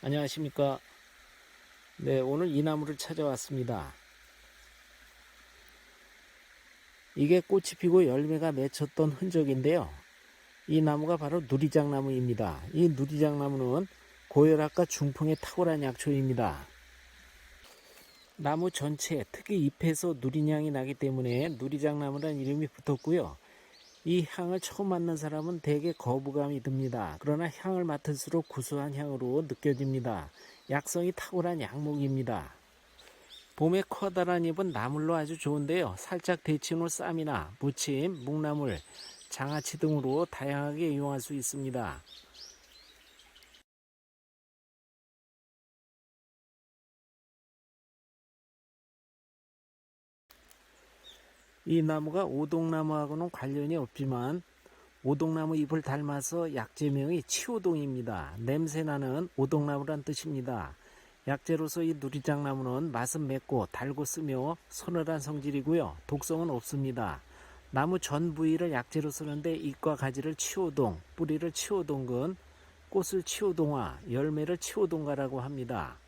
안녕하십니까. 네, 오늘 이 나무를 찾아왔습니다. 이게 꽃이 피고 열매가 맺혔던 흔적인데요. 이 나무가 바로 누리장나무입니다. 이 누리장나무는 고혈압과 중풍에 탁월한 약초입니다. 나무 전체에 특히 잎에서 누리향이 나기 때문에 누리장나무라는 이름이 붙었고요. 이 향을 처음 맡는 사람은 대개 거부감이 듭니다. 그러나 향을 맡을수록 구수한 향으로 느껴집니다. 약성이 탁월한 약목입니다. 봄에 커다란 잎은 나물로 아주 좋은데요. 살짝 데친 후 쌈이나 무침, 묵나물, 장아찌 등으로 다양하게 이용할 수 있습니다. 이 나무가 오동나무하고는 관련이 없지만 오동나무 잎을 닮아서 약재명이 치오동입니다. 냄새나는 오동나무란 뜻입니다. 약재로서 이 누리장나무는 맛은 맵고 달고 쓰며 서늘한 성질이고요. 독성은 없습니다. 나무 전 부위를 약재로 쓰는데 잎과 가지를 치오동, 뿌리를 치오동근, 꽃을 치오동화, 열매를 치오동가라고 합니다.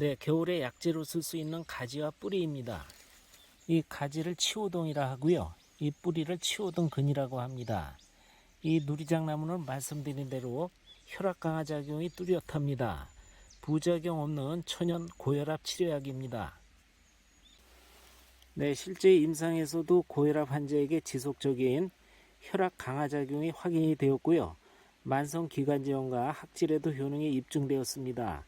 네, 겨울에 약재로 쓸 수 있는 가지와 뿌리입니다. 이 가지를 치오동이라 하고요. 이 뿌리를 치오동근이라고 합니다. 이 누리장나무는 말씀드린 대로 혈압 강화 작용이 뚜렷합니다. 부작용 없는 천연 고혈압 치료약입니다. 네, 실제 임상에서도 고혈압 환자에게 지속적인 혈압 강화 작용이 확인이 되었고요. 만성 기관지염과 학질에도 효능이 입증되었습니다.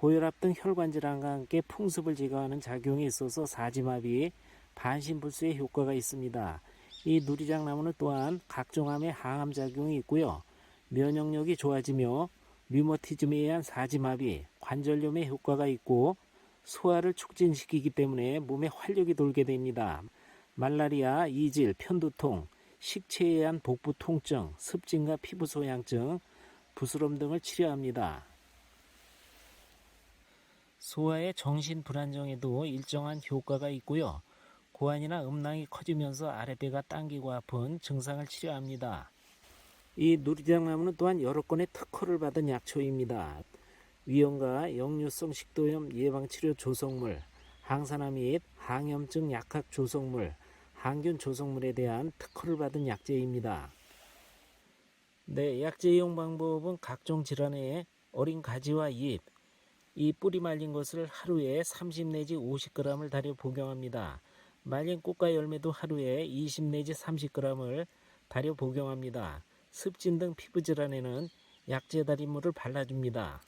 고혈압 등 혈관 질환과 함께 풍습을 제거하는 작용이 있어서 사지마비, 반신불수의 효과가 있습니다. 이 누리장 나무는 또한 각종 암의 항암 작용이 있고요. 면역력이 좋아지며 류머티즘에 의한 사지마비, 관절염의 효과가 있고 소화를 촉진시키기 때문에 몸에 활력이 돌게 됩니다. 말라리아, 이질, 편두통, 식체에 의한 복부 통증, 습진과 피부 소양증, 부스럼 등을 치료합니다. 소아의 정신 불안정에도 일정한 효과가 있고요. 고환이나 음낭이 커지면서 아랫배가 당기고 아픈 증상을 치료합니다. 이 누리장나무는 또한 여러 건의 특허를 받은 약초입니다. 위염과 역류성 식도염 예방치료 조성물, 항산화 및 항염증 약학 조성물, 항균 조성물에 대한 특허를 받은 약재입니다. 네, 약재 이용 방법은 각종 질환에 어린 가지와 잎, 이 뿌리 말린 것을 하루에 30 내지 50g을 달여 복용합니다. 말린 꽃과 열매도 하루에 20 내지 30g을 달여 복용합니다. 습진 등 피부 질환에는 약재 달인물을 발라줍니다.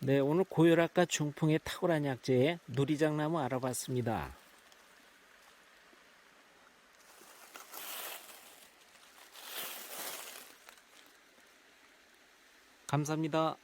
네, 오늘 고혈압과 중풍에 탁월한 약재 누리장나무 알아봤습니다. 감사합니다.